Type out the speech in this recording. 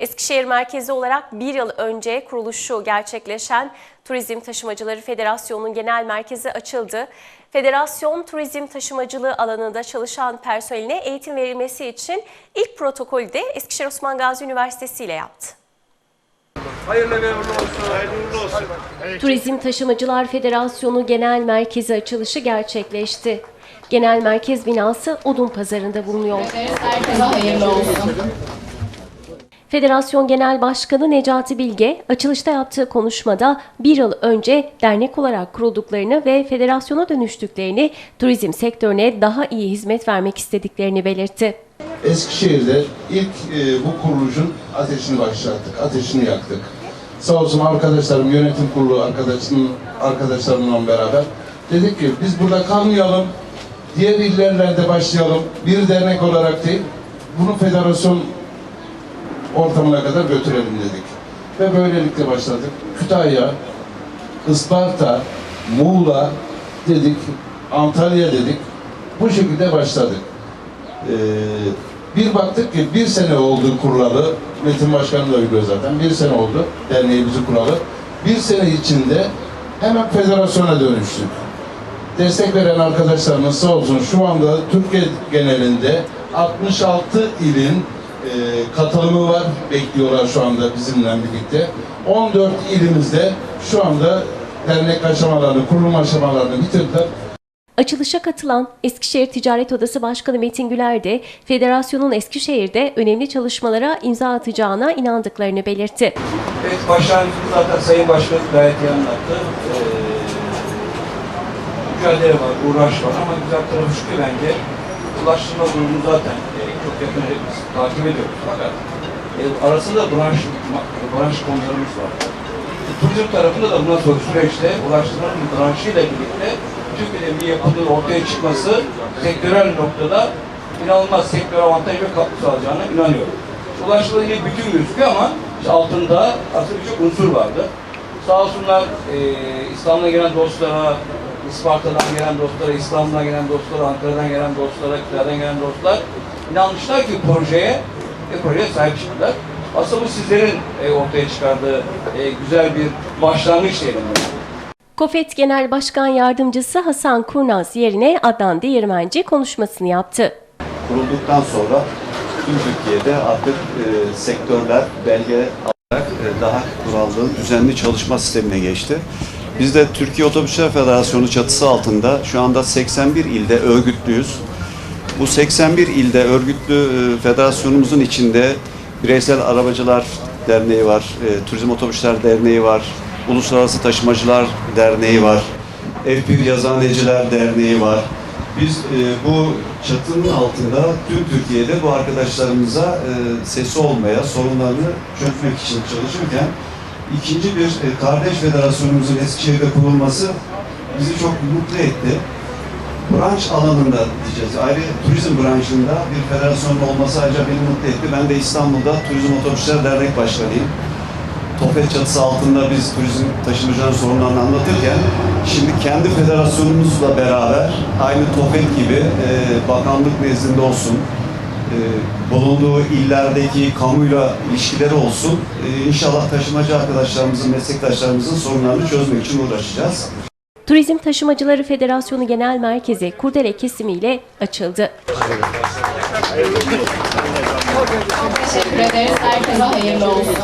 Eskişehir merkezi olarak bir yıl önce kuruluşu gerçekleşen Turizm Taşımacıları Federasyonu'nun genel merkezi açıldı. Federasyon turizm taşımacılığı alanında çalışan personeline eğitim verilmesi için ilk protokolü de Eskişehir Osman Gazi Üniversitesi ile yaptı. Hayırlı ve uğurlu olsun. Hayırlı uğurlu olsun. Turizm Taşımacılar Federasyonu Genel Merkezi açılışı gerçekleşti. Genel merkez binası Odun Pazarı'nda bulunuyor. Herkese hayırlı olsun. Federasyon Genel Başkanı Necati Bilge, açılışta yaptığı konuşmada bir yıl önce dernek olarak kurulduklarını ve federasyona dönüştüklerini, turizm sektörüne daha iyi hizmet vermek istediklerini belirtti. Eskişehir'de ilk e, bu kuruluşun ateşini başlattık, ateşini yaktık. Sağ olsun arkadaşlarım, yönetim kurulu arkadaşım, arkadaşlarımla beraber dedik ki biz burada kalmayalım, diğer illerlerde başlayalım. Bir dernek olarak değil, bunu federasyon ortamına kadar götürelim dedik. Ve böylelikle başladık. Kütahya, Isparta, Muğla dedik, Antalya dedik. Bu şekilde başladık. Ee, bir baktık ki bir sene oldu kurulalı. Metin Başkanı da biliyor zaten. Bir sene oldu derneğimizi kuralı. Bir sene içinde hemen federasyona dönüştük. Destek veren arkadaşlarımız sağ olsun şu anda Türkiye genelinde 66 ilin e, katılımı var. Bekliyorlar şu anda bizimle birlikte. 14 ilimizde şu anda dernek aşamalarını, kurulum aşamalarını bitirdiler. Açılışa katılan Eskişehir Ticaret Odası Başkanı Metin Güler de federasyonun Eskişehir'de önemli çalışmalara imza atacağına inandıklarını belirtti. Evet, başlangıcını zaten Sayın Başkan gayet iyi anlattı. Ee, mücadele var, uğraş var ama güzel tarafı şu ki bence ulaştırma durumu zaten e, çok yakın takip ediyoruz fakat e, arasında branş, branş konularımız var. E, turizm tarafında da bundan sonra süreçte ulaştırmanın branşıyla birlikte Türkiye'de bir yapının ortaya çıkması sektörel noktada inanılmaz sektör avantaj ve katkı sağlayacağına inanıyorum. Ulaştırma yine bütün gözüküyor ama işte altında aslında birçok unsur vardı. Sağ olsunlar e, İstanbul'a gelen dostlara, Isparta'dan gelen dostlara, İstanbul'dan gelen dostlara, Ankara'dan gelen dostlara, Kütahya'dan gelen dostlar inanmışlar ki projeye ve projeye sahip çıktılar. Aslında bu sizlerin e, ortaya çıkardığı e, güzel bir başlangıç diyelim. KOFET Genel Başkan Yardımcısı Hasan Kurnaz yerine Adnan Değirmenci konuşmasını yaptı. kurulduktan sonra tüm Türkiye'de artık e, sektörler belge alarak e, daha kurallı, düzenli çalışma sistemine geçti. Biz de Türkiye Otobüsçüler Federasyonu çatısı altında şu anda 81 ilde örgütlüyüz. Bu 81 ilde örgütlü e, federasyonumuzun içinde Bireysel Arabacılar Derneği var, e, Turizm Otobüsler Derneği var, Uluslararası Taşımacılar Derneği var, FPV Yazaneciler Derneği var. Biz e, bu çatının altında tüm Türkiye'de bu arkadaşlarımıza sesi olmaya, sorunlarını çözmek için çalışırken ikinci bir kardeş federasyonumuzun Eskişehir'de kurulması bizi çok mutlu etti. Branş alanında diyeceğiz. Ayrı turizm branşında bir federasyon olması ayrıca beni mutlu etti. Ben de İstanbul'da Turizm Otobüsler Dernek Başkanıyım. TOFET çatısı altında biz turizm taşımacıların sorunlarını anlatırken şimdi kendi federasyonumuzla beraber aynı TOFET gibi e, bakanlık nezdinde olsun, e, bulunduğu illerdeki kamuyla ilişkileri olsun. E, inşallah taşımacı arkadaşlarımızın, meslektaşlarımızın sorunlarını çözmek için uğraşacağız. Turizm Taşımacıları Federasyonu Genel Merkezi kurdele kesimiyle açıldı. Teşekkür ederiz. Herkese hayırlı olsun.